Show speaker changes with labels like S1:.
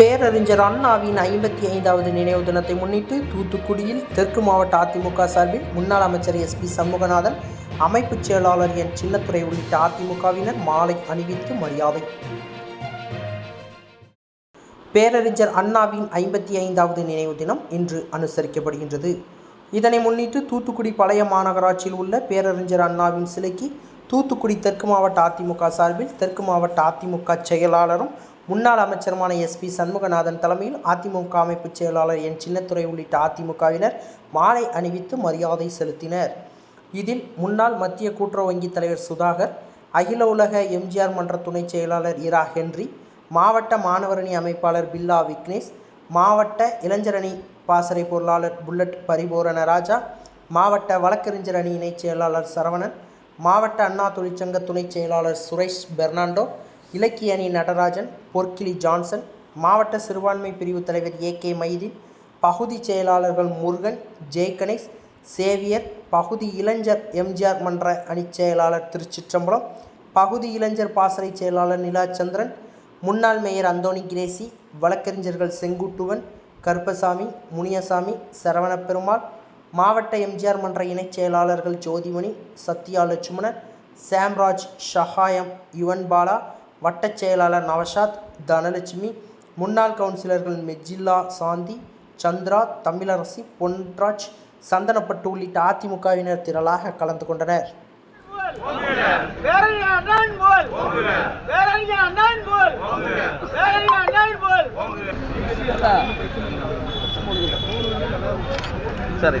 S1: பேரறிஞர் அண்ணாவின் ஐம்பத்தி ஐந்தாவது நினைவு தினத்தை முன்னிட்டு தூத்துக்குடியில் தெற்கு மாவட்ட அதிமுக சார்பில் முன்னாள் அமைச்சர் எஸ் பி சண்முகநாதன் அமைப்புச் செயலாளர் என் சின்னத்துறை உள்ளிட்ட அதிமுகவினர் மாலை அணிவித்து மரியாதை. பேரறிஞர் அண்ணாவின் ஐம்பத்தி ஐந்தாவது நினைவு தினம் இன்று அனுசரிக்கப்படுகின்றது. இதனை முன்னிட்டு தூத்துக்குடி பழைய மாநகராட்சியில் உள்ள பேரறிஞர் அண்ணாவின் சிலைக்கு தூத்துக்குடி தெற்கு மாவட்ட அதிமுக சார்பில் தெற்கு மாவட்ட அதிமுக செயலாளரும் முன்னாள் அமைச்சருமான எஸ்பி சண்முகநாதன் தலைமையில் அதிமுக அமைப்புச் செயலாளர் என் சின்னத்துறை உள்ளிட்ட அதிமுகவினர் மாலை அணிவித்து மரியாதை செலுத்தினர். இதில் முன்னாள் மத்திய கூட்டுறவு வங்கி தலைவர் சுதாகர் அகில உலக எம்ஜிஆர் மன்ற துணைச் செயலாளர் இரா ஹென்றி மாவட்ட மாணவரணி அமைப்பாளர் பில்லா விக்னேஷ் மாவட்ட இளைஞரணி பாசறை பொருளாளர் புல்லட் பரிபூரண ராஜா மாவட்ட வழக்கறிஞர் அணி இணைச் செயலாளர் சரவணன் மாவட்ட அண்ணா தொழிற்சங்க துணைச் செயலாளர் சுரேஷ் பெர்னாண்டோ இலக்கிய அணி நடராஜன் பொற்கிளி ஜான்சன் மாவட்ட சிறுபான்மை பிரிவு தலைவர் ஏ கே மைதீன் பகுதி செயலாளர்கள் முருகன் ஜெய் கணேஷ் சேவியர் பகுதி இளைஞர் எம்ஜிஆர் மன்ற அணிச் செயலாளர் திருச்சிற்றம்பலம் பகுதி இளைஞர் பாசறை செயலாளர் நிலாச்சந்திரன் முன்னாள் மேயர் அந்தோணி கிரேசி வழக்கறிஞர்கள் செங்குட்டுவன் கருப்பசாமி முனியசாமி சரவணப்பெருமாள் மாவட்ட எம்ஜிஆர் மன்ற இணைச் செயலாளர்கள் ஜோதிமணி சத்யா லட்சுமணன் சாம்ராஜ் ஷஹாயம் யுவன் பாலா வட்டச் செயலாளர் நவஷாத் தனலட்சுமி முன்னாள் கவுன்சிலர்கள் மெஜில்லா சாந்தி சந்திரா தமிழரசி பொன்ராஜ் சந்தனப்பட்டு உள்ளிட்ட அதிமுகவினர் திரளாக கலந்து கொண்டனர்.
S2: சரி அண்ணன் போல் பேரறிஞர் அண்ணன் போல் பேரறிஞர் அண்ணன் போல்
S3: சரி